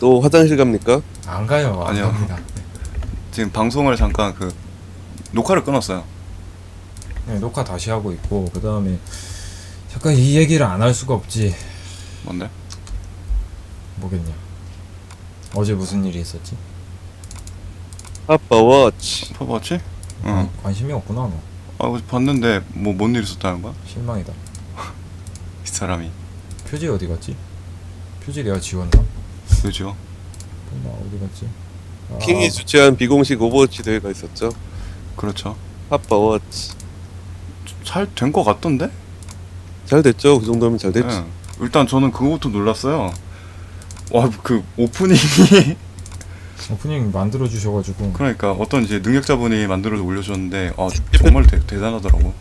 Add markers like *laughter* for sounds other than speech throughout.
또 화장실 갑니까? 안 가요. 안 아니요. 갑니다. 지금 방송을 잠깐 그 녹화를 끊었어요. 네, 녹화 다시 하고 있고 그 다음에 잠깐 이 얘기를 안 할 수가 없지. 뭔데? 뭐겠냐. 어제 무슨 일이 있었지? 아빠 워치. 봐봤지? 응. 관- 관심이 없구나 너. 아 어제 봤는데 뭐 뭔 일 있었다는 거야? 실망이다. *laughs* 이 사람이 표지 어디 갔지? 표지 내가 지웠나? 그죠? 나 어디 갔지? 아, 킹이 주최한 비공식 오버워치 대회가 있었죠. 그렇죠. 아빠워치. 잘된거 같던데? 잘 됐죠. 그 정도면 잘 됐지. 예. 일단 저는 그거부터 놀랐어요. 와 그 오프닝이 *laughs* 오프닝 만들어 주셔가지고 그러니까 어떤 이제 능력자분이 만들어서 올려줬는데 아 정말 대, 대단하더라고.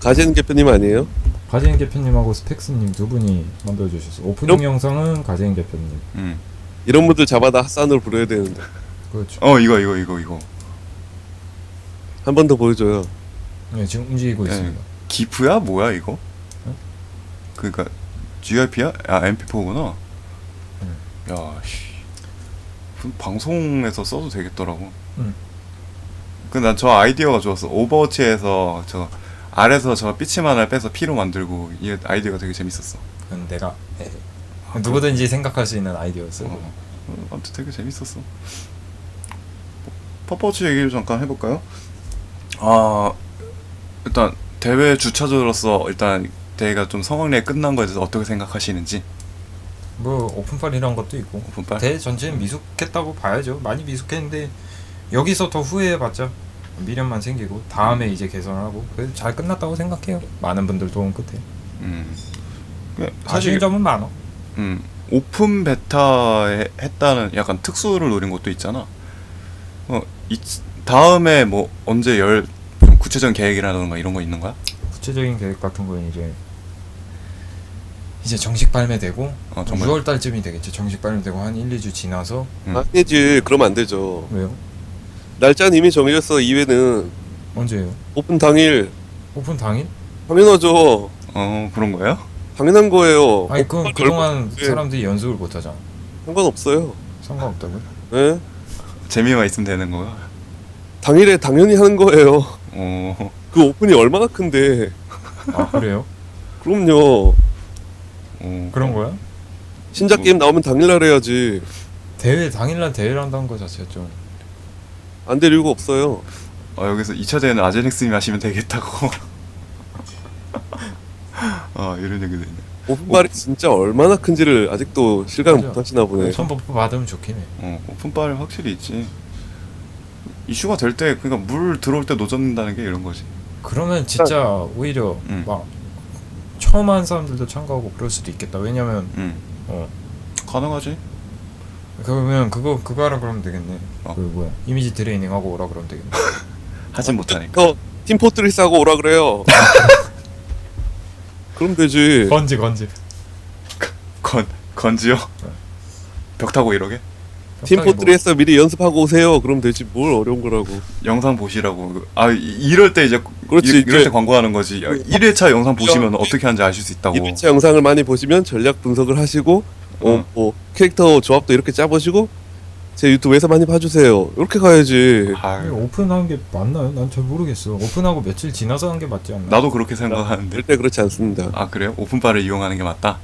가재는 대표님 아니에요? 가재인 개편님하고 스펙스님 두 분이 만들어 주셨어. 오프닝 요- 영상은 가재인 개편님. 음. 이런 분들 잡아다 핫산으로 부려야 되는데 그렇죠. 어 이거 이거 이거 이거 한 번 더 보여줘요. 네, 지금 움직이고 네. 있습니다. 기프야 뭐야 이거? 응? 그러니까 GRP야? 아 MP4구나. 응. 야 씨. 그 방송에서 써도 되겠더라고. 응. 그 난 저 아이디어가 좋았어. 오버워치에서 저 아래서 저 삐치만을 빼서 피로 만들고 이 아이디어가 되게 재밌었어. 그건 내가 예. 누구든지 생각할 수 있는 아이디어였어요. 어, 어, 아무튼 되게 재밌었어. 퍼포츠 얘기를 잠깐 해볼까요? 아 일단 대회 주차주로서 일단 대회가 좀 성황리에 끝난 거에 대해서 어떻게 생각하시는지 뭐 오픈빨이란 것도 있고 오픈빨? 대회 전체는 미숙했다고 봐야죠. 많이 미숙했는데 여기서 더 후회해봤자 미련만 생기고 다음에 이제 개선하고 그래도 잘 끝났다고 생각해요. 많은 분들 도움 끝에 음. 그 아쉬운 사실 점은 많어. 음, 오픈 베타에 했다는 약간 특수를 노린 것도 있잖아. 어, 이, 다음에 뭐 언제 열좀 구체적인 계획이라던가 이런 거 있는 거야? 구체적인 계획 같은 거는 이제 이제 정식 발매되고 어, 정말 6월 달쯤이 되겠죠. 정식 발매되고 한 1, 2주 지나서 음. 아니지. 그러면 안 되죠. 왜요? 날짜는 이미 정해졌어. 2회는 언제예요? 오픈 당일. 오픈 당일? 당연하죠. 어 그런 거예요? 당연한 거예요. 아니 그럼 오픈을 그동안 예, 사람들이 연습을 못 하잖아. 상관없어요. 상관없다고요? 예? 재미만 있으면 되는 거야? 당일에 당연히 하는 거예요. 어, 그 오픈이 얼마나 큰데. 아 그래요? 그럼요. 어 그런 거야? 신작 뭐- 게임 나오면 당일날 해야지. 대회 당일날 대회를 한다는 거 자체가 좀 안 될 이유가 없어요. 어, 여기서 2차 대회는 아제닉스님이 하시면 되겠다고. 아 *laughs* 이런 얘기도 있네. 오픈발이 진짜 얼마나 큰지를 아직도 실감을 맞아. 못 하시나 보네. 선버프 받으면 좋긴 해. 어 오픈바는 확실히 있지. 이슈가 될 때 그러니까 물 들어올 때 노젓는다는 게 이런 거지. 그러면 진짜 오히려 음. 막 처음 한 사람들도 참가하고 그럴 수도 있겠다. 왜냐면 음어 가능하지. 그러면 그거 그거 하라 그러면 되겠네. 어. 그 뭐야 이미지 트레이닝 하고 오라 그러면 되겠네. *laughs* 하진 못하니까. 어, 팀포트리스 하고 오라 그래요. *laughs* 그럼 되지. 건지 건지. 건 건지요? 벽 타고 이러게? 팀포트리스 미리 연습하고 오세요. 그럼 되지. 뭘 어려운 거라고. 영상 보시라고. 아 이- 이럴 때 이제 그렇지, 이, 이럴 이제- 때 광고하는 거지. 1회차 영상 보시면 어떻게 하는지 아실 수 있다고. 2회차 영상을 많이 보시면 전략 분석을 하시고 어, 어. 뭐 캐릭터 조합도 이렇게 짜보시고 제 유튜브에서 많이 봐주세요. 이렇게 가야지. 아, 오픈한 게 맞나요? 난 잘 모르겠어. 오픈하고 며칠 지나서 한 게 맞지 않나? 나도 그렇게 생각하는데. 절대 그렇지 않습니다. 아 그래요? 오픈바를 이용하는 게 맞다.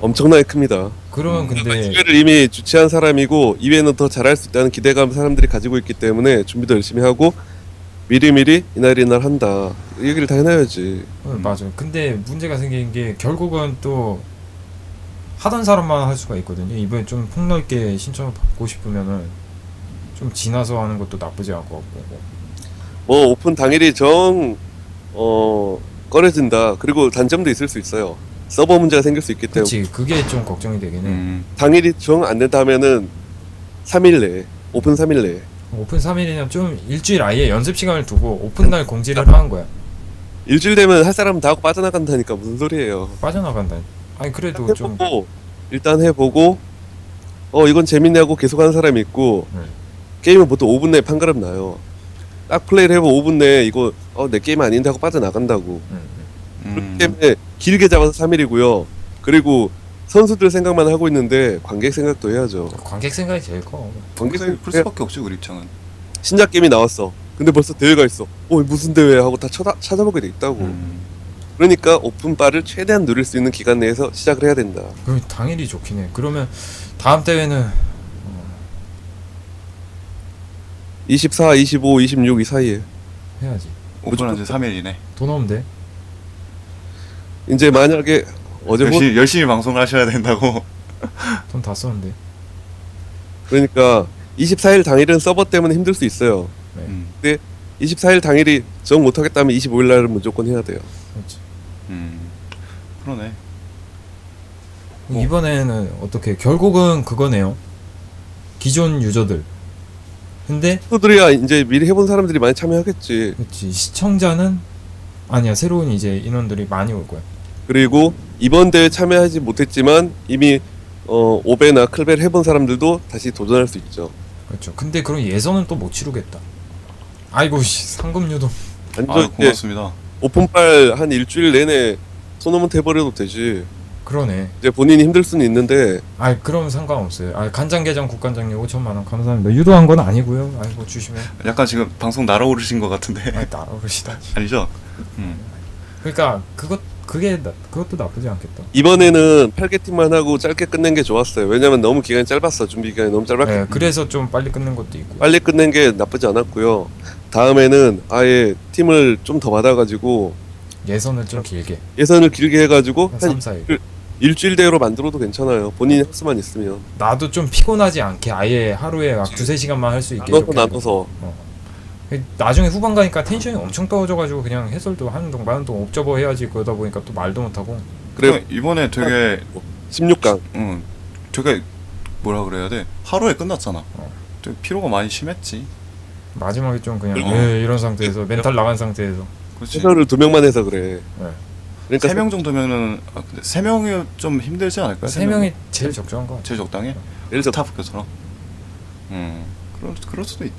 엄청나게 큽니다. 그러면 근데 2회를 이미 주최한 사람이고 2회는 더 잘할 수 있다는 기대감 사람들이 가지고 있기 때문에 준비도 열심히 하고 미리미리 이날 이날 한다. 이 얘기를 다 해놔야지. 어, 맞아. 근데 문제가 생긴 게 결국은 또 하던 사람만 할 수가 있거든요. 이번에 좀 폭넓게 신청을 받고 싶으면은 좀 지나서 하는 것도 나쁘지 않을 것 같고. 뭐 오픈 당일이 정 어, 꺼려진다. 그리고 단점도 있을 수 있어요. 서버 문제가 생길 수 있기 때문에 그렇지. 그게 좀 걱정이 되긴 해. 음, 당일이 정 안 된다 하면은 3일 내에 오픈 3일 내에 오픈 3일이면 좀 일주일 아예 연습 시간을 두고 오픈 날 공지를 하는 거야. 일주일 되면 할 사람은 다 하고 빠져나간다니까 무슨 소리예요. 빠져나간다. 아니 그래도 좀 해보고 일단 해보고 어 이건 재밌냐고 계속하는 사람이 있고 네. 게임은 보통 5분 내에 판가름 나요. 딱 플레이를 해보 5분 내에 이거 어 내 게임 아닌데 하고 빠져나간다고. 음, 음. 음, 그렇기 때문에 길게 잡아서 3일이고요. 그리고 선수들 생각만 하고 있는데 관객 생각도 해야죠. 관객 생각이 제일 커. 관객 생각 수밖에 없지 우리 입장은. 신작 게임이 나왔어. 근데 벌써 대회가 있어. 어 무슨 대회 하고 다 쳐다, 찾아보게 돼 있다고. 음. 그러니까 오픈바를 최대한 누릴 수 있는 기간 내에서 시작을 해야 된다. 그럼 당연히 좋긴 해. 그러면 다음 대회는 24, 25, 26 이 사이에 해야지. 오픈한 지 3일이네. 돈 없면 돼. 이제 만약에 어제 뭐 열심히, 열심히 방송을 하셔야 된다고. *laughs* 돈 다 썼는데. 그러니까 24일 당일은 서버 때문에 힘들 수 있어요. 음. 24일 당일이 정 못하겠다면 25일 날은 무조건 해야 돼요. 그렇지. 음. 그러네. 뭐. 이번에는 어떻게 결국은 그거네요. 기존 유저들. 근데 친구들이야 이제 미리 해본 사람들이 많이 참여하겠지. 그렇지 시청자는 아니야 새로운 이제 인원들이 많이 올 거야. 그리고 이번 대회 참여하지 못했지만 이미 어, 오베나 클벨 해본 사람들도 다시 도전할 수 있죠. 그렇죠. 근데 그럼 예선은 또 못 치르겠다. 아이고 씨 상금 유도. 완전 아 이제 고맙습니다. 오픈빨 한 일주일 내내 토너먼트 해버려도 되지. 그러네. 이제 본인이 힘들 수는 있는데 아 그럼 상관없어요. 아 간장게장 국간장님 5천만 원 감사합니다. 유도한 건 아니고요. 아이고 주시면. 약간 지금 방송 날아오르신 것 같은데 아이 따라오시다. *laughs* 아니죠? 음. 그러니까 그것 그게 나, 그것도 나쁘지 않겠다. 이번에는 8개팀만 하고 짧게 끝낸 게 좋았어요. 왜냐면 너무 기간이 짧았어. 준비 기간이 너무 짧았기 네, 그래서 좀 빨리 끝낸 것도 있고. 빨리 끝낸 게 나쁘지 않았고요. 다음에는 아예 팀을 좀 더 받아가지고 예선을 좀 길게 예선을 길게 해가지고 한 한 3, 4일. 일주일 대회로 만들어도 괜찮아요. 본인이 학수만 있으면 나도 좀 피곤하지 않게 아예 하루에 막 두세 시간만 할 수 있게 나눠서 이렇게 나눠서 나중에 후반 가니까 텐션이 엄청 떨어져가지고 그냥 해설도 하는 동안 많은 동안 옵저버 해야지 그러다 보니까 또 말도 못하고 그래 이번에 되게 16강 응 되게 뭐라 그래야 돼 하루에 끝났잖아. 어. 되게 피로가 많이 심했지. 마지막에 좀 그냥 그리고- 예, 이런 상태에서 멘탈 나간 상태에서 그렇지. 해설을 두 명만 해서 그래. 네. 그러니까 세 명 정도면은 아 근데 세 명이 좀 힘들지 않을까? 세 명이 제일 적정한 거 같아. 제일 적당해. 예를 들어 스타프교처럼. 음 그럴 그럴 수도 있.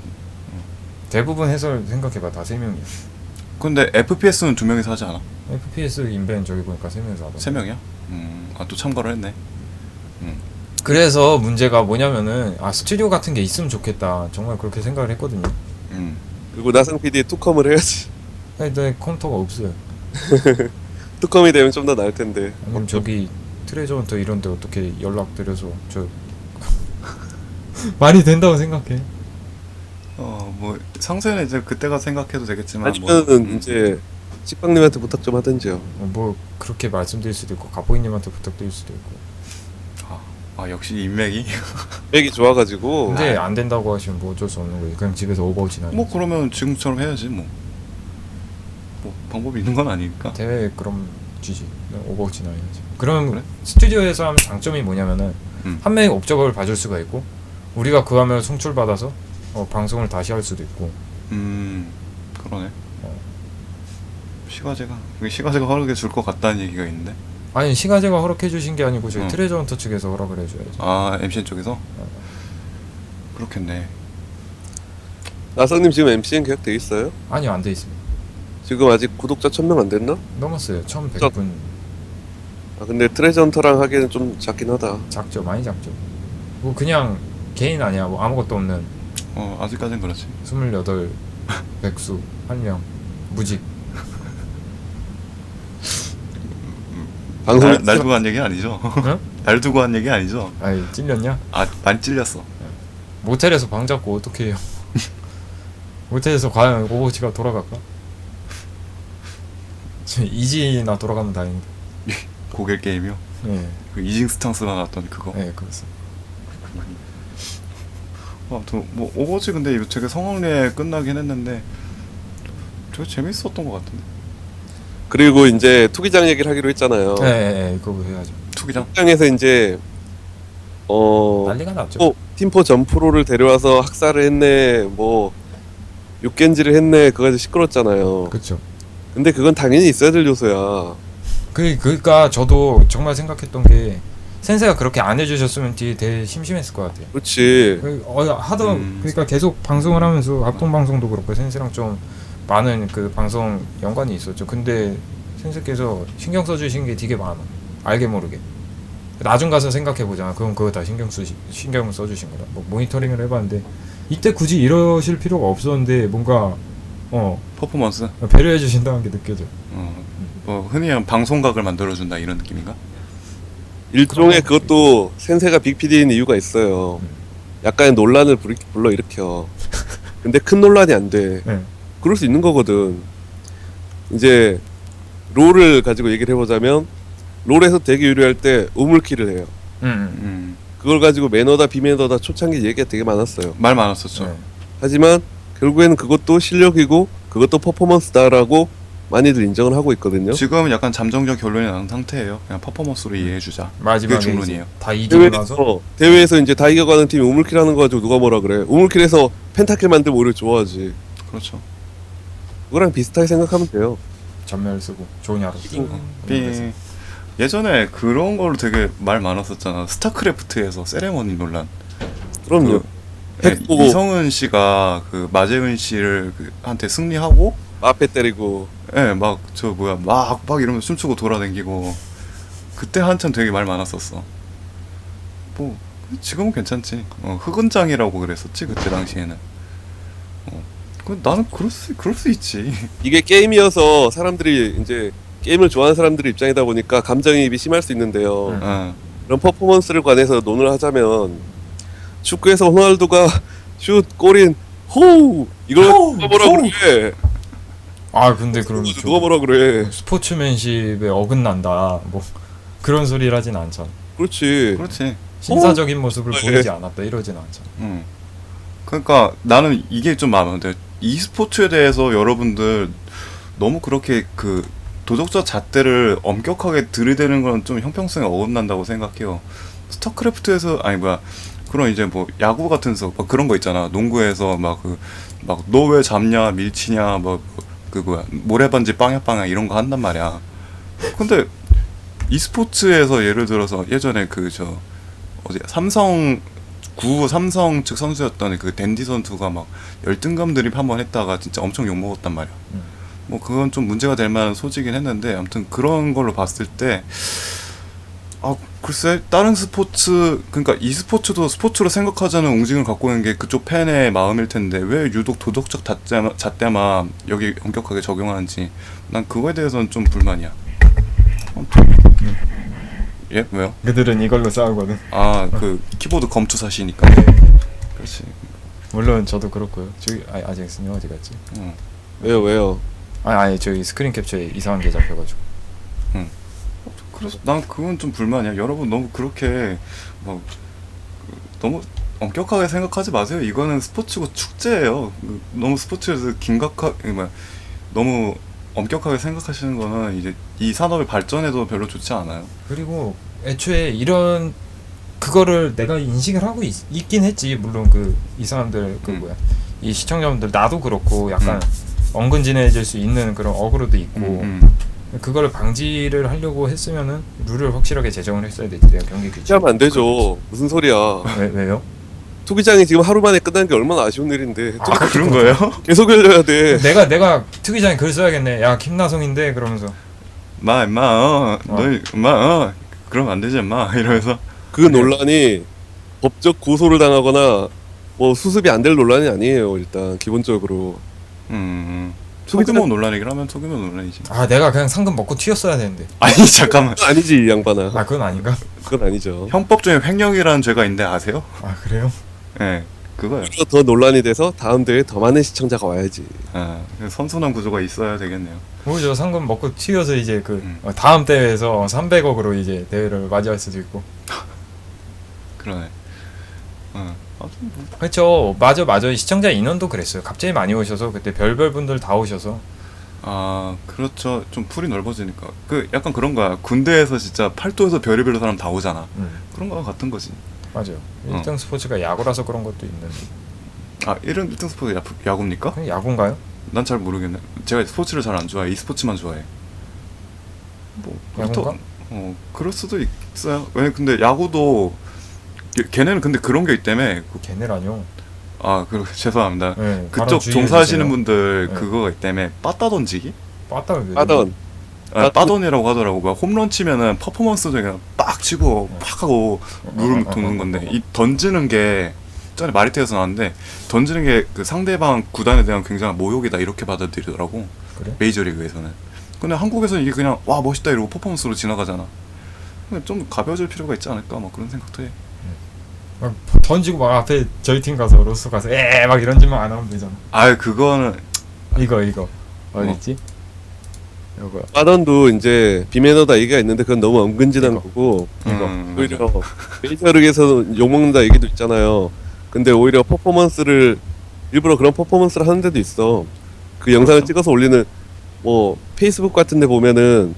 대부분 해설 생각해봐 다 세 명이야. 근데 FPS는 두 명이서 하지 않아? FPS 인벤 저기 보니까 세 명이서 하더라. 세 명이야? 음, 아 또 참가를 했네. 그래서 문제가 뭐냐면은 아 스튜디오 같은 게 있으면 좋겠다. 정말 그렇게 생각을 했거든요. 음, 그리고 나상 PD의 투컴을 해야지. 근데 컴퓨터가 없어요. *laughs* 투컴이 되면 좀 더 나을 텐데. 아니면 저기 트레저 헌터 이런 데 어떻게 연락드려서 저 *laughs* 말이 된다고 생각해. 어 뭐 상세는 이제 그때가 생각해도 되겠지만 아니면은 뭐, 음, 이제 식빵님한테 부탁 좀 하든지요. 어, 뭐 그렇게 말씀드릴 수도 있고 가보이님한테 부탁드릴 수도 있고. 아, 아 역시 인맥이 맥이 좋아가지고 근데 안 된다고 하시면 뭐 어쩔 수 없는 거예요. 그냥 집에서 오버워치나. 뭐 그러면 지금처럼 해야지 뭐. 뭐 방법이 있는 건 아니니까. 대회 그럼 쥐지. 오버워치나 해야지. 그럼 그래? 스튜디오에서 하면 장점이 뭐냐면은 음. 한 명이 옵저버를 봐줄 수가 있고 우리가 그 화면을 송출 받아서 어, 방송을 다시 할 수도 있고. 음 그러네. 어. 시가제가 시가제가 허락해 줄 것 같다는 얘기가 있는데. 아니 시가제가 허락해 주신 게 아니고 저희 어. 트레저 헌터 측에서 허락을 해줘야지. 아 MCN 쪽에서 그렇겠네. 나상님 지금 MCN 계약돼 있어요? 아니요 안 돼 있습니다. 지금 아직 구독자 1000명 안 됐나? 넘었어요. 1,100분 아 근데 트레저 헌터랑 하기에는 좀 작긴 하다. 작죠. 많이 작죠. 뭐 그냥 개인 아니야. 뭐 아무것도 없는 어 아직까진 그렇지. 28 백수 한 명 무직. 방송 날, *laughs* 날 두고 한 얘기 아니죠? 응? 날 두고 한 얘기 아니죠? 아이 찔렸냐? 아 많이 찔렸어. 모텔에서 방 잡고 어떻게 해요? *laughs* 모텔에서 과연 오버워치가 돌아갈까? 저 이지나 돌아가면 다행이다. *laughs* 고개 게임이요. 네, 그 이징 스탕스가 나왔던 그거. 네 그렇습니다. 어, 아무튼 뭐 오버워치 근데 이거 되게 성황리에 끝나긴 했는데 되게 재밌었던 것 같은데. 그리고 이제 투기장 얘기를 하기로 했잖아요. 네, 네, 네, 그거 해야죠. 투기장. 투기장에서 이제 어 난리가 났죠. 또 팀포 점프로를 데려와서 학살을 했네, 뭐 육겐지를 했네, 그거 아주 시끄럽잖아요. 그렇죠. 근데 그건 당연히 있어야 될 요소야. 그 그러니까 저도 정말 생각했던 게 센세가 그렇게 안 해주셨으면 뒤에 되게 심심했을 것 같아요. 그렇지. 그, 어, 하던 음. 그러니까 계속 방송을 하면서 합동 방송도 그렇고 센세랑 좀 많은 그 방송 연관이 있었죠. 근데 센세께서 신경 써주신 게 되게 많아. 알게 모르게. 나중 가서 생각해 보자. 그럼 그거 다 신경 쓰 신경을 써주신 거다. 뭐 모니터링을 해봤는데 이때 굳이 이러실 필요가 없었는데 뭔가 어 퍼포먼스. 배려해 주신다는 게 느껴져. 어, 뭐 흔히 하는 방송각을 만들어 준다 이런 느낌인가? 일종의 그것도 센세가 빅PD인 이유가 있어요. 약간의 논란을 불- 불러일으켜. 근데 큰 논란이 안 돼. 네. 그럴 수 있는 거거든. 이제 롤을 가지고 얘기를 해보자면 롤에서 되게 유리할 때 우물키를 해요. 음. 음. 음, 그걸 가지고 매너다 비매너다 초창기 얘기가 되게 많았어요. 말 많았었죠. 네. 하지만 결국에는 그것도 실력이고 그것도 퍼포먼스다라고 많이들 인정을 하고 있거든요. 지금은 약간 잠정적 결론이 나는 상태예요. 그냥 퍼포먼스로 이해해주자. 마지막에 그게 중론이에요. 다 이기고 나서 대회에서 대회에서 이제 다 이겨가는 팀이 우물킬 하는 거 가지고 누가 뭐라 그래? 우물킬에서 펜타킬 만들면 오히려 좋아하지. 그렇죠. 그거랑 비슷하게 생각하면 돼요. 전멸 쓰고 좋은 야로 쓰고. 삐. 예전에 그런 걸로 되게 말 많았었잖아. 스타크래프트에서 세레머니 논란. 그럼요. 그, 핵 보고. 이성은 씨가 그 마재은 씨를 그 한테 승리하고, 마페 때리고 예, 막 저 뭐야 막 막 이러면 춤추고 돌아다니고. 그때 한참 되게 말 많았었어. 뭐 지금은 괜찮지. 어, 흑은장이라고 그랬었지 그때 당시에는. 나는 그럴 수 그럴 수 있지. *laughs* 이게 게임이어서 사람들이 이제 게임을 좋아하는 사람들의 입장이다 보니까 감정이입이 심할 수 있는데요. 음. 어. 그런 퍼포먼스를 관해서 논을 하자면 축구에서 호날두가 *laughs* 슛 골인 호우 이걸 호우, 누가 뭐라 호우. 그래? 아 근데 그럼 누가 뭐라 그래? 스포츠맨십에 어긋난다 뭐 그런 소리를 하진 않잖아. 그렇지. 그렇지. 신사적인 모습을 어, 보이지 예. 않았다 이러진 않잖아. 응. 그러니까 나는 이게 좀 마음에 안 돼. e스포츠에 대해서 여러분들 너무 그렇게 그 도덕적 잣대를 엄격하게 들이대는 건 좀 형평성에 어긋난다고 생각해요. 스타크래프트에서 아니 뭐야 그런 이제 뭐 야구 같은 서막 그런 거 있잖아. 농구에서 막 그 막 너 왜 잡냐 밀치냐 뭐 그 뭐야 모래반지 빵야 빵야 이런 거 한단 말이야. 근데 e스포츠에서 예를 들어서 예전에 그 저 어디 삼성 구 삼성 측 선수였던 그 댄디 선수가 막 열등감 드립 한번 했다가 진짜 엄청 욕 먹었단 말이야. 음. 뭐 그건 좀 문제가 될 만한 소지긴 했는데 아무튼 그런 걸로 봤을 때 아 글쎄 다른 스포츠 그러니까 이 스포츠도 스포츠로 생각하자는 웅징을 갖고 있는 게 그쪽 팬의 마음일 텐데 왜 유독 도덕적 잣대만, 잣대만 여기 엄격하게 적용하는지 난 그거에 대해서는 좀 불만이야. 아무튼 예 왜요? 그들은 이걸로 싸우거든. 아 그 키보드 검투 사시니까 그렇지 물론 저도 그렇고요. 저기 아, 아직 스님 어디 갔지? 응. 왜요 왜요? 아니 아니 저기 스크린 캡처에 이상한 게 잡혀가지고. 그래서 난 그건 좀 불만이야 여러분 너무 그렇게 뭐 그, 너무 엄격하게 생각하지 마세요 이거는 스포츠고 축제예요 그, 너무 스포츠에서 긴각하게 뭐 너무 엄격하게 생각하시는 거는 이제 이 산업의 발전에도 별로 좋지 않아요 그리고 애초에 이런 그거를 내가 인식을 하고 있, 긴 했지 물론 그 이 사람들 그 음. 뭐야 이 시청자분들 나도 그렇고 약간 음. 엉근진해질 수 있는 그런 어그로도 있고 음, 그거를 방지를 하려고 했으면은 룰을 확실하게 제정을 했어야 되지 내가 경기 규칙 하면 안 되죠. 무슨 소리야? 왜 왜요? 투기장이 지금 하루 만에 끝난 게 얼마나 아쉬운 일인데 아, 또 그런 거예요? *laughs* 계속 열려야 돼. 내가 내가 특이장에 글 써야겠네 야 김나성인데 그러면서 마 임마 어, 어. 너희 임마 어, 그러면 안 되지 임마 이러면서 그 논란이 법적 고소를 당하거나 뭐 수습이 안 될 논란이 아니에요. 일단 기본적으로 음 소규모 소규모 논란이긴 하면 소규모 논란이지 아 내가 그냥 상금 먹고 튀었어야 되는데 *laughs* 아니 잠깐만 아니지 이 양반아. 아 그건 아닌가? 그건 아니죠. 형법 중에 횡령이라는 죄가 있는데 아세요? 아 그래요? 예 그거예요 이거 더 논란이 돼서 다음 대회에 더 많은 시청자가 와야지. 아, 선순환 구조가 있어야 되겠네요. 뭐죠 상금 먹고 튀어서 이제 그 음. 어, 다음 대회에서 300억으로 이제 대회를 맞이할 수도 있고 *laughs* 그러네. 어. 아무튼 뭐, 그렇죠 맞아 맞아 시청자 인원도 그랬어요 갑자기 많이 오셔서 그때 별별 분들 다 오셔서 아 그렇죠. 좀 풀이 넓어지니까 그 약간 그런 거야. 군대에서 진짜 팔도에서 별의별 사람 다 오잖아. 음, 그런 거랑 같은 거지. 맞아요 어. 1등 스포츠가 야구라서 그런 것도 있는데 아 1등 1등 스포츠 야, 야구입니까? 그냥 야구인가요? 난 잘 모르겠네. 제가 스포츠를 잘 안 좋아해. 이 스포츠만 좋아해. 뭐 야구인가? 어 그럴 수도 있어요. 왜 근데 야구도 걔- 걔네는 근데 그런 게 있다며. 그- 걔네라뇨 아, 그 *laughs* 죄송합니다. 네, 그쪽 종사하시는. 분들 네. 그거가 있다며. 빠따 던지기? 왜 하던 아, 빠돈이라고 하더라고. 막 홈런 치면은 퍼포먼스도 그냥 빡 치고 팍 하고 룰을 도는 건데 이 던지는 게 전에 마리테에서 나왔는데 던지는 게 그 상대방 구단에 대한 굉장한 모욕이다 이렇게 받아들이더라고. 그래? 메이저리그에서는. 근데 한국에서는 이게 그냥 와 멋있다 이러고 퍼포먼스로 지나가잖아. 근데 좀 가벼워질 필요가 있지 않을까 막 그런 생각도 해. 막 던지고 막 앞에 저희 팀 가서 로스 가서 에막 이런 짓만 안 하면 되잖아. 아 그거는 이거 이거 어딨지? 이거 빠던도 이제 비매너다 얘기가 있는데 그건 너무 은근진한 이거. 거고 이거. 음, 오히려 메이저리그에서는 욕먹는다 얘기도 있잖아요. 근데 오히려 퍼포먼스를 일부러 그런 퍼포먼스를 하는 데도 있어. 그 영상을 그렇죠. 찍어서 올리는 뭐 페이스북 같은 데 보면은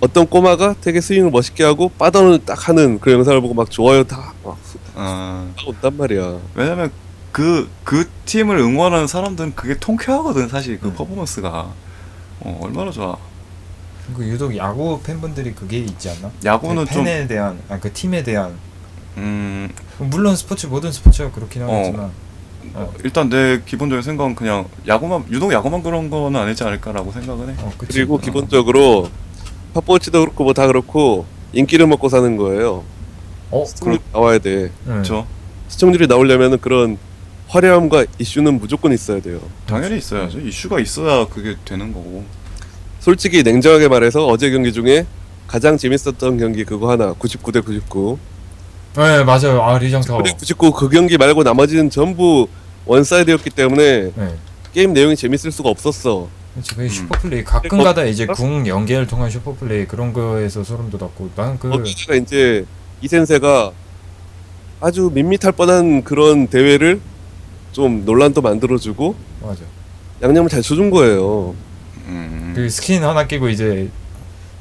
어떤 꼬마가 되게 스윙을 멋있게 하고 빠던을 딱 하는 그런 영상을 보고 막 좋아요 다막 어, 온단 말이야. 왜냐면 그, 그 팀을 응원하는 사람들은 그게 통쾌하거든, 사실 그 음. 퍼포먼스가. 어, 얼마나 좋아. 그 유독 야구 팬분들이 그게 있지 않나? 야구는 그 좀, 팬에 대한 아 그 팀에 대한 음, 물론 스포츠 모든 스포츠가 그렇긴 어. 하겠지만 어, 일단 내 기본적인 생각은 그냥 야구만, 유독 야구만 그런 거는 아니지 않을까라고 생각은 해. 어, 그치. 그리고 어. 기본적으로 팝버치도 그렇고 뭐 다 그렇고 인기를 먹고 사는 거예요. 어, 시청률이 나와야 돼. 응. 그렇죠. 시청률이 나오려면은 그런 화려함과 이슈는 무조건 있어야 돼요. 당연히 있어야죠. 이슈가 있어야 그게 되는 거고. 솔직히 냉정하게 말해서 어제 경기 중에 가장 재밌었던 경기 그거 하나 99 대 99. 네 맞아요. 아 리장 타워. 99대 99 그 경기 말고 나머지는 전부 원사이드였기 때문에 네. 게임 내용이 재밌을 수가 없었어. 그치 그게 음. 슈퍼플레이 가끔 어? 가다 이제 궁 연계를 통한 슈퍼플레이 그런 거에서 소름 돋았고 나는 그 거기다가 이제 이센세가 아주 밋밋할 뻔한 그런 대회를 좀 논란도 만들어주고 맞아 양념을 잘 쳐준 거예요. 음, 그 스킨 하나 끼고 이제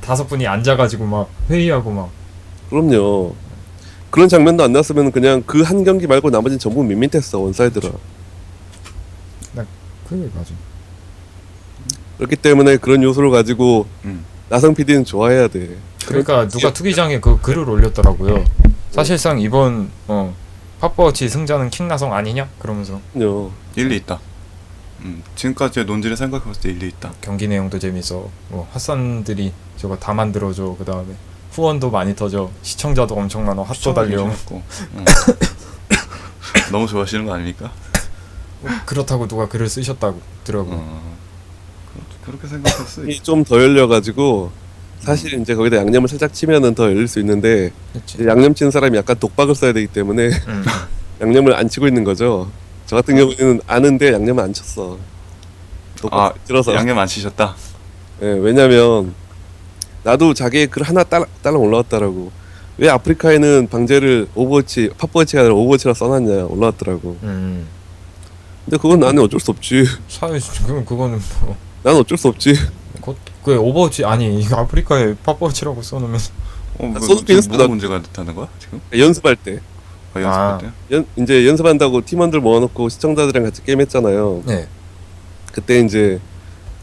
다섯 분이 앉아가지고 막 회의하고 막 그럼요. 그런 장면도 안 났으면 그냥 그 한 경기 말고 나머지는 전부 밋밋했어 원사이드라. 그게 맞아 그렇기 때문에 그런 요소를 가지고 음. 나성 PD는 좋아해야 돼. 그러니까 누가 투기장에 그 글을 올렸더라고요 사실상 이번 어 팝버치 승자는 킹나성 아니냐 그러면서 그럼요. 일리 있다. 음, 지금까지의 논지를 생각해봤을 때 일리 있다. 경기 내용도 재밌어 뭐 핫산들이 저거 다 만들어줘 그 다음에 후원도 많이 터져 시청자도 엄청 많아 핫도 달려 고 *laughs* 너무 좋아하시는 거 아닙니까? 그렇다고 누가 글을 쓰셨다고 들어고 어, 그렇- 그렇게 생각할 수 있. 좀더 열려가지고 사실 이제 거기다 양념을 살짝 치면은 더 열릴 수 있는데 그치 이제 양념 치는 사람이 약간 독박을 써야 되기 때문에 음. *laughs* 양념을 안 치고 있는 거죠. 저 같은 경우에는 아는데 양념을 안 쳤어. 독박 아, 들어서. 양념 안 치셨다. 예, 왜냐면 나도 자기의 글 하나 딸, 딸랑 올라왔다라고. 왜 아프리카에는 방제를 오버워치, 팝버치가 아니라 오버워치라 써놨냐 올라왔더라고. 음. 근데 그건 나는 어쩔 수 없지. 사회 그럼 그거는 뭐 난 어쩔 수 없지. 그, 그 오버워치 아니 이거 아프리카에 팝버치라고 써놓으면 어, 뭐, 지금 되겠어, 뭐가 나- 문제가 됐다는 거야 지금? 연습할 때. 아, 연습할 때? 연, 이제 연습한다고 팀원들 모아놓고 시청자들이랑 같이 게임 했잖아요. 네 그때 이제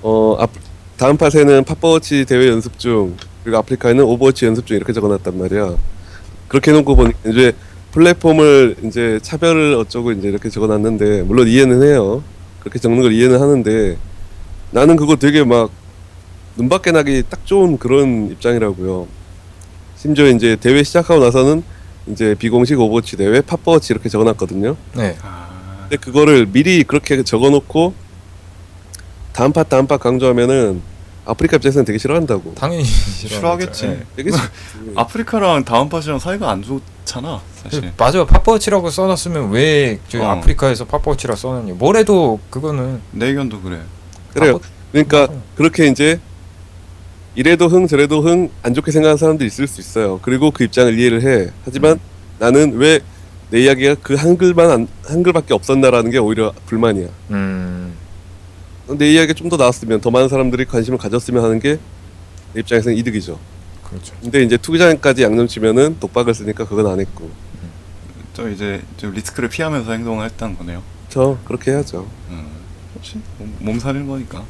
어 앞, 다음 팟에는 팝버워치 대회 연습 중 그리고 아프리카에는 오버워치 연습 중 이렇게 적어놨단 말이야. 그렇게 해놓고 보니 이제 플랫폼을 이제 차별을 어쩌고 이제 이렇게 적어놨는데 물론 이해는 해요. 그렇게 적는 걸 이해는 하는데 나는 그거 되게 막 눈밖에 나기 딱 좋은 그런 입장이라고요. 심지어 이제 대회 시작하고 나서는 이제 비공식 오버워치 대회 팝버워치 이렇게 적어놨거든요. 네. 아, 근데 그거를 미리 그렇게 적어놓고 다음 팟 다음 팟 강조하면은 아프리카 입장에서는 되게 싫어한다고. 당연히 싫어하겠죠. 싫어하겠지. 네. 되게 싫지. *laughs* 아프리카랑 다음 팟이랑 사이가 안 좋잖아 사실. 그, 맞아요 팝버치라고 써놨으면 왜 저기 어. 아프리카에서 팝버치라 써놨냐 뭐래도 그거는 내 의견도 그래. 그래요. 팝버- 그러니까. 그렇게 이제 이래도 흥 저래도 흥 안 좋게 생각하는 사람도 있을 수 있어요. 그리고 그 입장을 이해를 해. 하지만 나는 왜 내 이야기가 그 한글만 안, 한글밖에 없었나라는 게 오히려 불만이야. 음 내 이야기가 좀 더 나왔으면 더 많은 사람들이 관심을 가졌으면 하는 게 내 입장에서는 이득이죠. 그렇죠 근데 이제 투기장까지 양념 치면은 독박을 쓰니까 그건 안 했고. 저 이제 좀 리스크를 피하면서 행동을 했다는 거네요. 저 그렇게 해야죠. 음. 몸, 몸 사리는 거니까.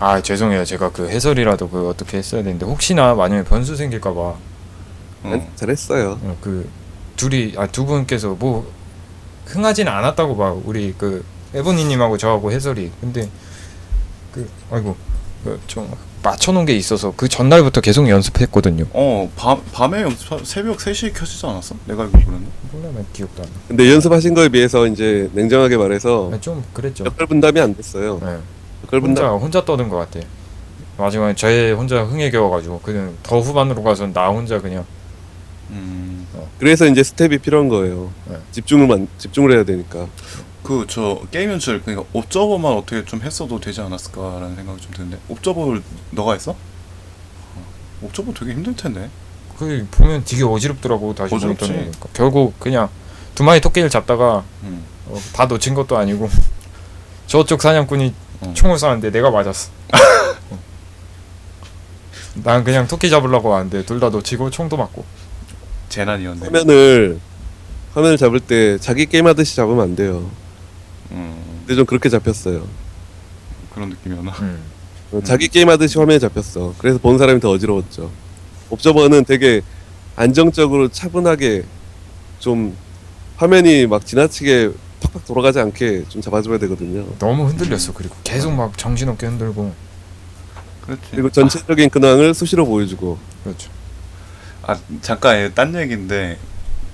아 죄송해요 제가 그 해설이라도 그 어떻게 했어야 되는데 혹시나 만약에 변수 생길까봐 어. 난 잘했어요. 어, 그 둘이 아 두 분께서 뭐 흥하지는 않았다고 봐 우리 그 에보니님하고 저하고 해설이 근데 그 아이고 그좀 맞춰놓은 게 있어서 그 전날부터 계속 연습했거든요. 어, 밤, 밤에 연습, 새벽 3시에 켜지지 않았어? 내가 알고 그랬나? 몰라 난 기억도 안 나. 근데 연습하신 거에 비해서 이제 냉정하게 말해서 아, 좀 그랬죠. 역할 분담이 안 됐어요. 네. 혼자 혼자 떠든 것 같아. 마지막에 저의 혼자 흥에 겨워가지고 그냥 더 후반으로 가서 나 혼자 그냥 음, 그래서 이제 스텝이 필요한 거예요. 네. 집중을 만, 집중을 해야 되니까. 그, 저, 게임 연출, 그니까, 옵저버만 어떻게 좀 했어도 되지 않았을까라는 생각이 좀 드는데, 옵저버를 너가 했어? 어, 옵저버 되게 힘들 텐데. 그 보면 되게 어지럽더라고 다시 어지럽지. 모니터링 하니까. 결국 그냥 두 마리 토끼를 잡다가 음. 어, 다 놓친 것도 아니고 *laughs* 저쪽 사냥꾼이 어. 총을 쐈는데 내가 맞았어. 어. 난 그냥 토끼 잡으려고 왔는데 둘 다 놓치고 총도 맞고. 재난이었네. 화면을 화면을 잡을 때 자기 게임 하듯이 잡으면 안 돼요. 음, 근데 좀 그렇게 잡혔어요. 그런 느낌이었나? 음. 어, 자기 게임 하듯이 화면에 잡혔어. 그래서 본 사람이 더 어지러웠죠. 옵저버는 되게 안정적으로 차분하게 좀 화면이 막 지나치게 팍팍 돌아가지 않게 좀 잡아줘야 되거든요. 너무 흔들렸어. 그리고 계속 막 정신없게 흔들고. 그렇지. 그리고 전체적인 근황을 수시로 보여주고 그렇죠. 아 잠깐 예, 딴 얘기인데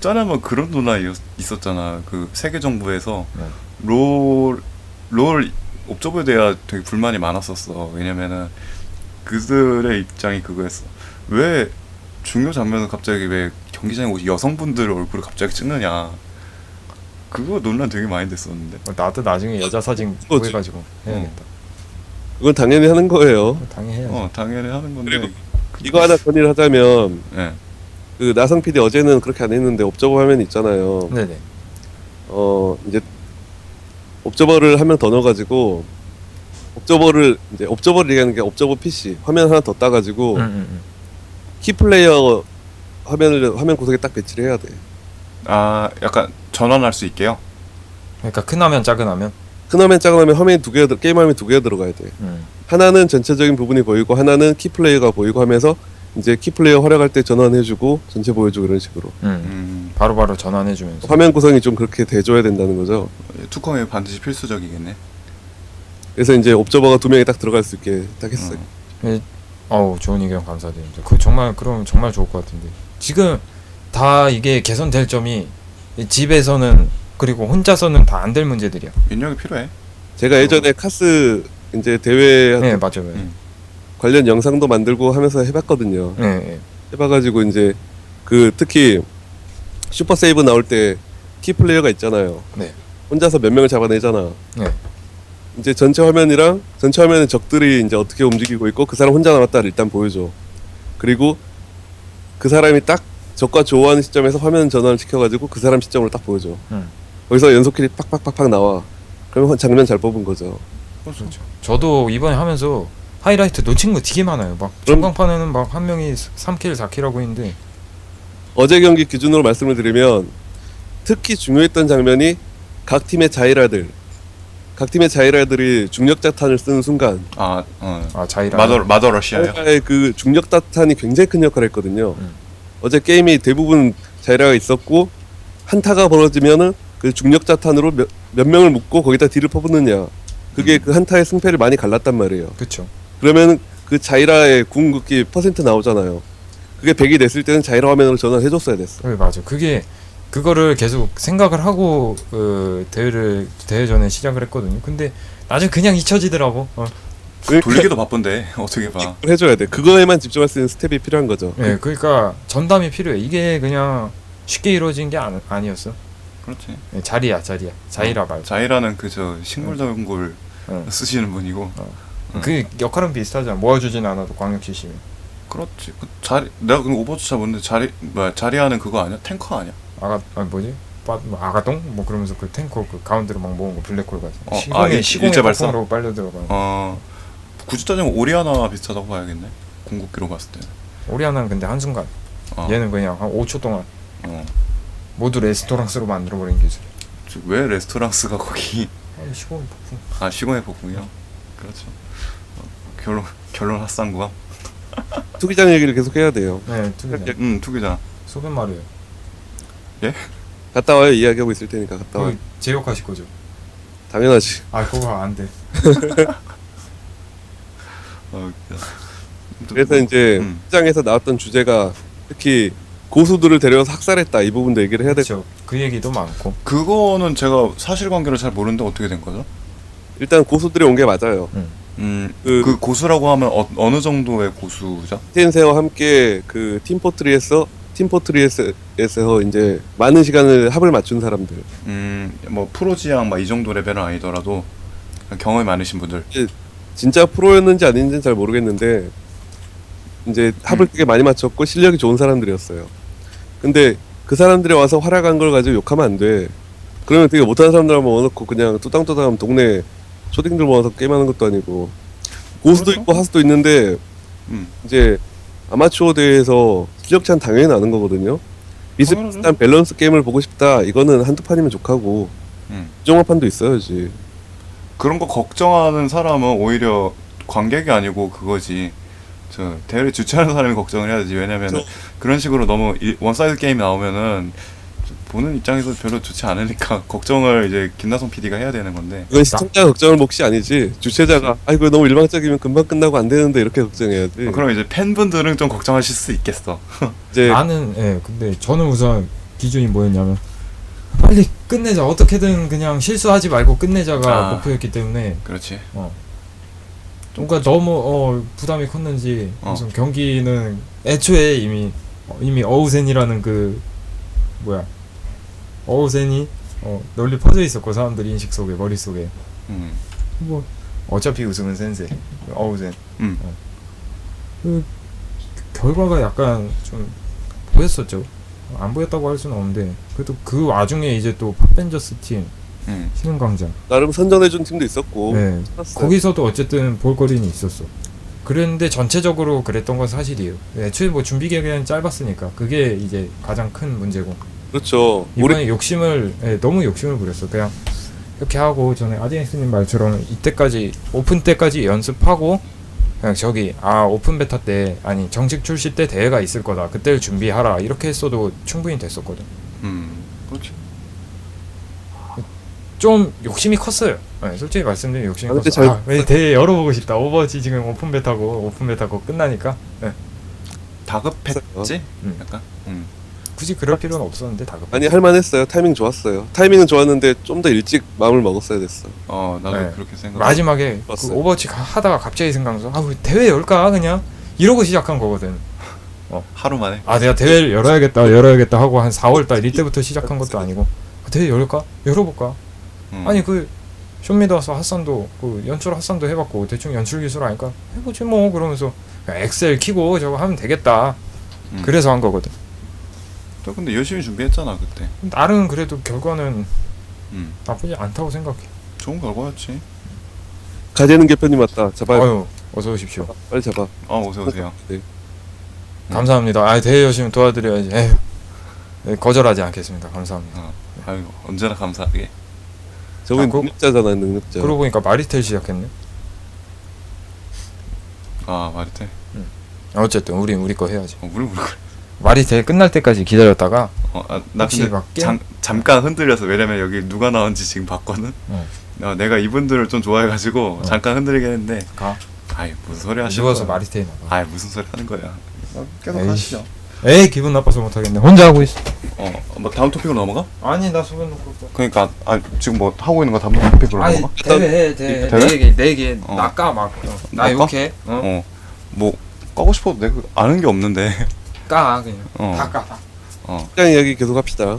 전에 한번 그런 있- 있었잖아 그 세계 정부에서 네. 롤, 롤 옵저버에 대해 되게 불만이 많았었어 왜냐면은 그들의 입장이 그거였어 왜 중요 장면은 갑자기 왜 경기장에 오시 여성분들 얼굴을 갑자기 찍느냐 그거 논란 되게 많이 됐었는데 어, 나도 나중에 여자 사진 그거지. 구해가지고 해야겠다. 그건 당연히 하는 거예요. 당연히 해야지. 어 당연히 하는 건데 그리고 이거 하나 건의를 하자면 예. 그 나성 PD 어제는 그렇게 안 했는데 옵저버 화면 있잖아요. 네네. 어 이제 옵저버를 한 명 더 넣어가지고 옵저버를 이제 옵저버를 얘기하는 게 옵저버 PC 화면 하나 더 따가지고 음, 음, 음. 키 플레이어 화면을 화면 구석에 딱 배치를 해야 돼. 아 약간 전환할 수 있게요 그러니까 큰 화면 작은 화면. 큰 화면 작은 화면 화면이 두 개가 들- 게임 화면이 두 개가 들어가야 돼. 음. 하나는 전체적인 부분이 보이고 하나는 키 플레이어가 보이고 하면서 이제 키 플레이어 활약할 때 전환해주고 전체 보여주고 이런 식으로 음. 음, 바로바로 전환해주면서. 화면 구성이 좀 그렇게 돼줘야 된다는 거죠. 투컴이 반드시 필수적이겠네 그래서 이제 옵저버가 두 명이 딱 들어갈 수 있게 딱 했어요. 음. 어우 좋은 의견 감사드립니다. 그 정말 그럼 정말 좋을 것 같은데 지금 다 이게 개선될 점이 이 집에서는 그리고 혼자서는 다 안 될 문제들이야. 인력이 필요해 제가 예전에 카스 이제 대회 네 맞아요. 네. 음. 관련 영상도 만들고 하면서 해봤거든요. 네, 네. 해봐가지고 이제 그 특히 슈퍼 세이브 나올 때 키 플레이어가 있잖아요. 네. 혼자서 몇 명을 잡아내잖아. 네. 이제 전체 화면이랑 전체 화면에 적들이 이제 어떻게 움직이고 있고 그 사람 혼자 남았다를 일단 보여줘. 그리고 그 사람이 딱 적과 조화하는 시점에서 화면 전환을 시켜가지고 그 사람 시점으로 딱 보여줘. 음. 거기서 연속 킬이 팍팍팍팍 나와. 그러면 장면 잘 뽑은 거죠. 그렇죠. 저도 이번에 하면서 하이라이트 놓친 거 되게 많아요. 막 그럼- 전광판에는 막 한 명이 3킬, 4킬 하고 있는데 어제 경기 기준으로 말씀을 드리면 특히 중요했던 장면이 각 팀의 자이라들 각 팀의 자이라들이 중력자탄을 쓰는 순간 아, 어. 아 자이라 마더 마더 러시아요. 자이라의 그 중력자탄이 굉장히 큰 역할을 했거든요. 음. 어제 게임이 대부분 자이라가 있었고 한타가 벌어지면은 그 중력 자탄으로 몇, 몇 명을 묶고 거기다 딜을 퍼붓느냐 그게 음. 그 한타의 승패를 많이 갈랐단 말이에요. 그쵸. 그러면 그 자이라의 궁극기 퍼센트 나오잖아요. 그게 100이 됐을 때는 자이라 화면으로 전환해줬어야 됐어. 네, 맞아. 그게 그거를 계속 생각을 하고 그 대회를 대회 전에 시작을 했거든요. 근데 나중에 그냥 잊혀지더라고. 어. 돌리기도 바쁜데 *laughs* 어떻게 봐. 해줘야 돼. 그거에만 집중할 수 있는 스텝이 필요한 거죠. 네, 그러니까 전담이 필요해. 이게 그냥 쉽게 이루어진 게 아니, 아니었어. 그렇지. 네, 자리야, 자리야. 자이라 말고. 자이라는 그저 식물 전골 응. 쓰시는 분이고. 응. 그 역할은 비슷하잖아. 모아주진 않아도 광역시시면. 그렇지. 그 자리 내가 그 오버워치 잘 모르는데 자리 뭐야 자리하는 그거 아니야? 탱커 아니야? 아가 아 뭐지? 빠, 뭐 아가동? 뭐 그러면서 그 탱커 그 가운데로 막 모은 거 블랙홀 같은. 어, 시공에 아, 일- 시공에 일제 발사? 폭풍으로 빨려 들어가. 어 굳이 따지면 오리아나 비슷하다고 봐야겠네. 궁극기로 봤을 때. 오리아나는 근데 한 순간. 어. 얘는 그냥 한 5초 동안 어. 모두 레스토랑스로 만들어 버린 기술. 저- 왜 레스토랑스가 거기 아니 시공에 폭풍. 아 시공의 폭풍이요? 그렇죠. 어, 결론 결론 핫상구감. *laughs* 투기장 얘기를 계속 해야 돼요. 네, 투기장. 음 투기장. 소변 말이에요. 갔다 와요. 이야기하고 있을 테니까 갔다 와. 그 제욕하실 거죠? 당연하지. 아 그거 안 돼. *laughs* 어, 웃기다. 그래서 이제 음. 시장에서 나왔던 주제가 특히 고수들을 데려와서 학살했다 이 부분도 얘기를 해야 될것 그렇죠. 그 얘기도 많고. 그거는 제가 사실관계를 잘 모르는데 어떻게 된 거죠? 일단 고수들이 온 게 맞아요. 음, 그- 그, 고수라고 하면 어, 어느 정도의 고수죠? 텐세와 함께 그 팀포트리에서 팀포트리에서 이제 많은 시간을 합을 맞춘 사람들 음, 뭐 프로지향 막 이 정도 레벨은 아니더라도 경험이 많으신 분들. 진짜 프로였는지 아닌지는 잘 모르겠는데 이제 합을 음. 되게 많이 맞췄고 실력이 좋은 사람들이었어요. 근데 그 사람들이 와서 활약한 걸 가지고 욕하면 안 돼. 그러면 되게 못하는 사람들 한번 모아놓고 그냥 뚜땅뚜땅 동네 초딩들 모아서 게임하는 것도 아니고 고수도 그렇죠. 있고 하수도 있는데 음. 이제 아마추어 대회에서 실력 차는 당연히 나는 거거든요. 비슷비슷한 밸런스 게임을 보고 싶다. 이거는 한두 판이면 족하고 음. 정화판도 있어야지. 그런 거 걱정하는 사람은 오히려 관객이 아니고 그거지. 저 대회를 주최하는 사람이 걱정을 해야지. 왜냐면 저- 그런 식으로 너무 일- 원사이드 게임이 나오면은 보는 입장에서 별로 좋지 않으니까 *laughs* 걱정을 이제 김나성 PD가 해야 되는 건데. 이건 시청자 걱정을 몫이 아니지. 주최자가 아이고 너무 일방적이면 금방 끝나고 안 되는데 이렇게 걱정해야지. 그럼 이제 팬분들은 좀 걱정하실 수 있겠어. *laughs* 이제 나는 예 근데 저는 우선 기준이 뭐였냐면 빨리 끝내자 어떻게든 그냥 실수하지 말고 끝내자가 아. 목표였기 때문에 그렇지. 뭔가 너무 어 부담이 컸는지 어. 무슨 경기는 애초에 이미 어, 이미 어우센이라는 그 뭐야 어우센이 어 널리 퍼져 있었고 사람들 인식 속에 머릿 속에 음. 뭐 어차피 우승은 센세 어우센 음. 그 결과가 약간 좀 보였었죠. 안 보였다고 할 수는 없는데 그래도 그 와중에 이제 또 팝벤저스 팀 음. 신흥광장 나름 선전해준 팀도 있었고 네 찾았어요. 거기서도 어쨌든 볼거리는 있었어. 그랬는데 전체적으로 그랬던 건 사실이에요. 애초에 뭐 준비 기간이 짧았으니까 그게 이제 가장 큰 문제고 그렇죠. 이번에 우리 욕심을 예, 너무 욕심을 부렸어. 그냥 이렇게 하고 전에 아디엑스님 말처럼 이때까지 오픈 때까지 연습하고 그냥 저기 아 오픈 베타 때 아니 정식 출시 때 대회가 있을 거다. 그때를 준비하라 이렇게 했어도 충분히 됐었거든. 음. 그렇지. 좀 욕심이 컸어요. 네, 솔직히 말씀드리면 욕심이 아, 근데 컸어요. 잘- 아, 왜 대회 열어보고 싶다. 오버워치 지금 오픈 베타고 오픈 베타고 끝나니까 네. 다급했지? 음. 약간. 음. 굳이 그럴 필요는 없었는데 다급. 아니 할만했어요. 타이밍 좋았어요. 타이밍은 좋았는데 좀 더 일찍 마음을 먹었어야 됐어. 어, 나도 네. 그렇게 생각. 마지막에 그 봤어요. 오버워치 가- 하다가 갑자기 생각나서 아 우리 대회 열까 그냥 이러고 시작한 거거든. 하루 만에. 아 내가 대회를 열어야겠다 열어야겠다 하고 한 4월달 이때부터 시작한 것도 아니고 아, 대회 열까 열어볼까 음. 아니 그 쇼미더스 핫산도 그 연출 핫산도 해봤고 대충 연출 기술 아니까 해보지 뭐 그러면서 엑셀 키고 저거 하면 되겠다 음. 그래서 한 거거든 또 근데 열심히 준비했잖아 그때. 나름 그래도 결과는 음. 나쁘지 않다고 생각해 좋은 결과였지. 가재는 개편이 맞다. 잡아요. 아유 어서 오십시오 빨리 잡아. 어, 오세요, 오세요. *laughs* 네. 음. 감사합니다 아 대회 열심히 도와드려야지 에휴 네, 거절하지 않겠습니다 감사합니다 어. 아유, 언제나 감사하게. 저분 아, 능력자잖아, 능력자. 그러고 보니까 마리텔 시작했네 아, 마리텔. 어쨌든 우리 우리 거 해야지 어, 우리 우리 그래. 마리텔 끝날 때까지 기다렸다가 어, 아, 나 혹시 근데 막 게임- 잠, 잠깐 흔들려서 왜냐면 여기 누가 나온지 지금 봤거든. 어. 어, 내가 이분들을 좀 좋아해가지고 어. 잠깐 흔들리긴 했는데. 가 아이 무슨 소리 하시는 누워서 거야? 마리텔 나가 아이 무슨 소리 하는 거야? 어, 계속 에이씨. 하시죠. 에이 기분 나빠서 못하겠네 혼자 하고 있어 어, 뭐 다음 토픽으로 넘어가? 아니 나 소변 놓고 올게 그러니까 아 지금 뭐 하고 있는 거 다음 토픽으로 아니 넘어가? 대회 대회 대회? 내 얘기 내 얘기 어. 나까 막나 나까? 욕해 어, 뭐 까고 싶어도 내가 아는 게 없는데. 어까 그냥 어. 다 까 다 어, 시장 이야기 계속 합시다.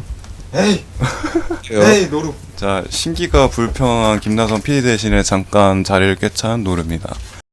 에이 어, 에이 노루 자 신기가 불평한 김나선 PD 대신에 잠깐 자리를 꿰찬 노르입니다.